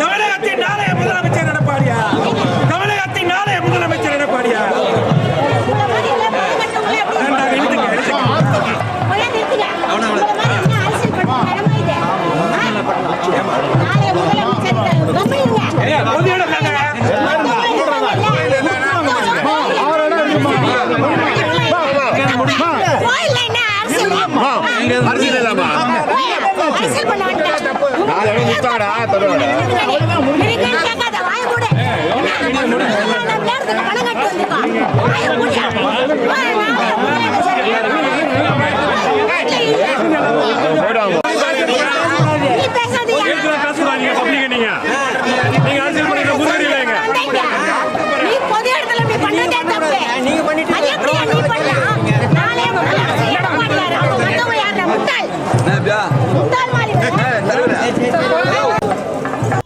தமிழகத்தின் நாளைய முதலமைச்சர் எடப்பாடியா தமிழகத்தின் நாளைய முதலமைச்சர் எடப்பாடியா அரசியல் இல்லாமா அரசியல் எவ்வளோ விற்பாங்கடா தொடர்பாடா முட்டாள்